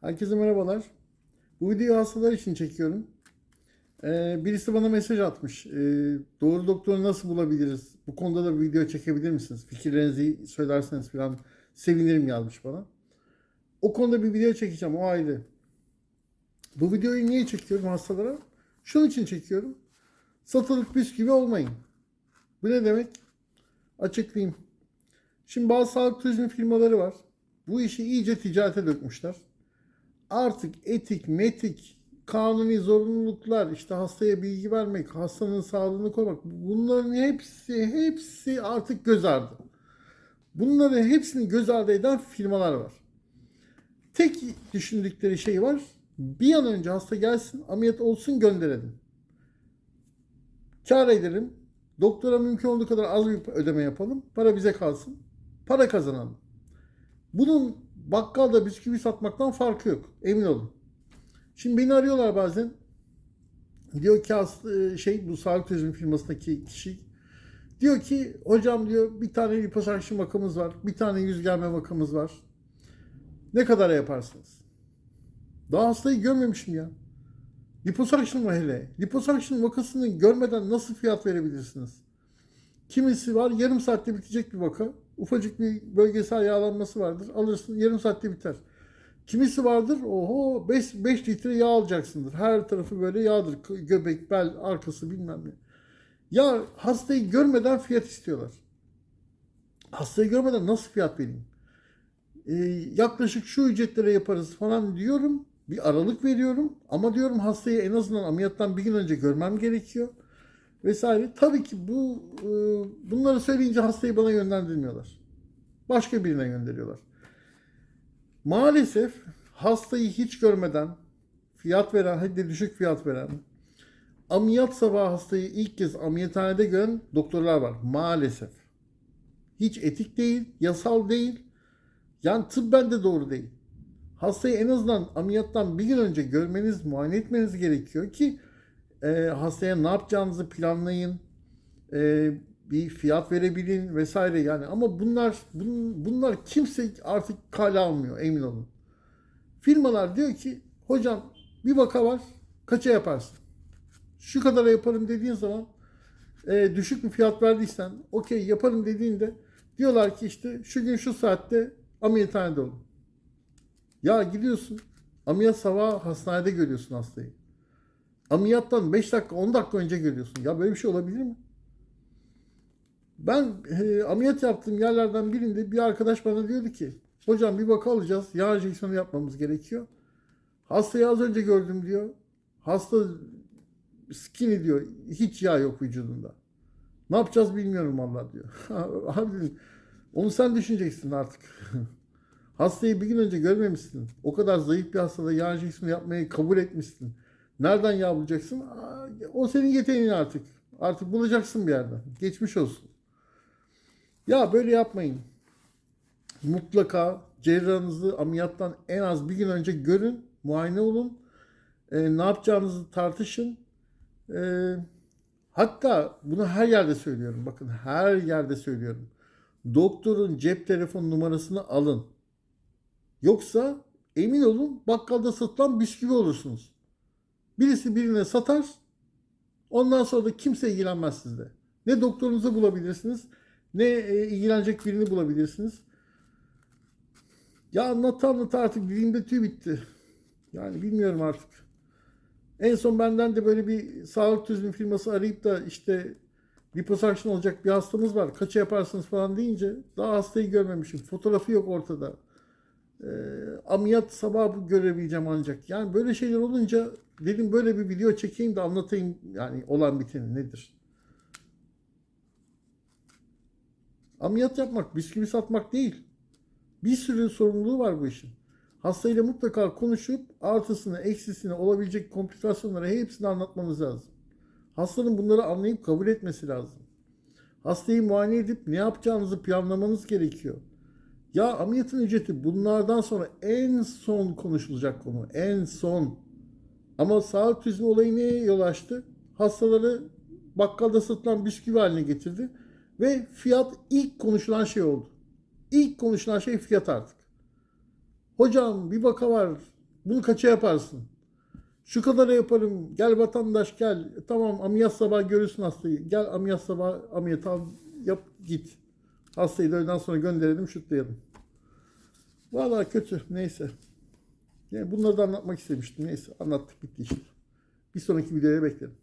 Herkese merhabalar. Bu videoyu hastalar için çekiyorum. Ee, birisi bana mesaj atmış. Ee, doğru doktoru nasıl bulabiliriz? Bu konuda da bir video çekebilir misiniz? Fikirlerinizi söylerseniz falan sevinirim yazmış bana. O konuda bir video çekeceğim. O ayrı. Bu videoyu niye çekiyorum hastalara? Şunun için çekiyorum. Satılık bisküvi olmayın. Bu ne demek? Açıklayayım. Şimdi bazı sağlık turizmi firmaları var. Bu işi iyice ticarete dökmüşler. Artık etik, metik, kanuni zorunluluklar, işte hastaya bilgi vermek, hastanın sağlığını korumak bunların hepsi hepsi artık göz ardı. Bunları hepsini göz ardı eden firmalar var. Tek düşündükleri şey var. Bir an önce hasta gelsin, ameliyat olsun gönderelim. Kar edelim. Doktora mümkün olduğu kadar az bir ödeme yapalım. Para bize kalsın. Para kazanalım. Bunun bakkalda bisküvi satmaktan farkı yok. Emin olun. Şimdi beni arıyorlar bazen. Diyor ki hasta- şey bu sağlık turizmi firmasındaki kişi diyor ki hocam diyor bir tane liposakşın vakamız var. Bir tane yüz germe vakamız var. Ne kadar yaparsınız? Daha hastayı görmemişim ya. Liposakşın var hele. Liposakşın vakasını görmeden nasıl fiyat verebilirsiniz? Kimisi var yarım saatte bitecek bir vaka. Ufacık bir bölgesel yağlanması vardır. Alırsın yarım saatte biter. Kimisi vardır oho 5, 5 litre yağ alacaksındır. Her tarafı böyle yağdır. Göbek, bel, arkası bilmem ne. Ya hastayı görmeden fiyat istiyorlar. Hastayı görmeden nasıl fiyat vereyim? Ee, yaklaşık şu ücretlere yaparız falan diyorum. Bir aralık veriyorum. Ama diyorum hastayı en azından ameliyattan bir gün önce görmem gerekiyor vesaire. Tabii ki bu e, bunları söyleyince hastayı bana yönlendirmiyorlar. Başka birine gönderiyorlar. Maalesef hastayı hiç görmeden fiyat veren, hadi düşük fiyat veren, ameliyat sabahı hastayı ilk kez ameliyathanede gören doktorlar var. Maalesef. Hiç etik değil, yasal değil. Yani tıbben de doğru değil. Hastayı en azından ameliyattan bir gün önce görmeniz, muayene etmeniz gerekiyor ki e, hastaya ne yapacağınızı planlayın. E, bir fiyat verebilin vesaire yani ama bunlar bun, bunlar kimse artık kale almıyor emin olun. Firmalar diyor ki hocam bir vaka var kaça yaparsın? Şu kadara yaparım dediğin zaman e, düşük bir fiyat verdiysen okey yaparım dediğinde diyorlar ki işte şu gün şu saatte ameliyathanede olun. Ya gidiyorsun ameliyat sabah hastanede görüyorsun hastayı. Ameliyattan 5 dakika 10 dakika önce görüyorsun. Ya böyle bir şey olabilir mi? Ben e, ameliyat yaptığım yerlerden birinde bir arkadaş bana diyordu ki hocam bir vaka alacağız. Yağ enjeksiyonu yapmamız gerekiyor. Hastayı az önce gördüm diyor. Hasta skinny diyor. Hiç yağ yok vücudunda. Ne yapacağız bilmiyorum vallahi diyor. Abi dedim, onu sen düşüneceksin artık. Hastayı bir gün önce görmemişsin. O kadar zayıf bir hastada yağ enjeksiyonu yapmayı kabul etmişsin. Nereden? Aa, O senin yeteneğin artık. Artık bulacaksın bir yerden. Geçmiş olsun. Ya böyle yapmayın. Mutlaka cerrahınızı ameliyattan en az bir gün önce görün, muayene olun. Ee, ne yapacağınızı tartışın. Ee, hatta bunu her yerde söylüyorum. Bakın her yerde söylüyorum. Doktorun cep telefon numarasını alın. Yoksa emin olun bakkalda satılan bisküvi olursunuz. Birisi birine satar. Ondan sonra da kimse ilgilenmez sizle. Ne doktorunuzu bulabilirsiniz ne e, ilgilenecek birini bulabilirsiniz. Ya anlat anlat artık dilimde tüy bitti. Yani bilmiyorum artık. En son benden de böyle bir sağlık turizmi firması arayıp da işte liposakşın olacak bir hastamız var. Kaça yaparsınız falan deyince daha hastayı görmemişim. Fotoğrafı yok ortada. Ee, ameliyat sabah bu görebileceğim ancak. Yani böyle şeyler olunca dedim böyle bir video çekeyim de anlatayım yani olan biteni nedir. Ameliyat yapmak, bisküvi satmak değil. Bir sürü sorumluluğu var bu işin. Hastayla mutlaka konuşup artısını, eksisini, olabilecek komplikasyonları hepsini anlatmanız lazım. Hastanın bunları anlayıp kabul etmesi lazım. Hastayı muayene edip ne yapacağınızı planlamanız gerekiyor. Ya ameliyatın ücreti bunlardan sonra en son konuşulacak konu. En son. Ama sağlık turizmi olayı neye yol açtı? Hastaları bakkalda satılan bisküvi haline getirdi. Ve fiyat ilk konuşulan şey oldu. İlk konuşulan şey fiyat artık. Hocam bir vaka var Bunu kaça yaparsın? Şu kadar yaparım. Gel vatandaş gel. Tamam ameliyat sabah görürsün hastayı. Gel ameliyat sabah ameliyat al yap git. Hastayı da öğleden sonra gönderelim şutlayalım. Vallahi kötü. Neyse. Yani bunları da anlatmak istemiştim. Neyse anlattık bitti işte. Bir sonraki videoya beklerim.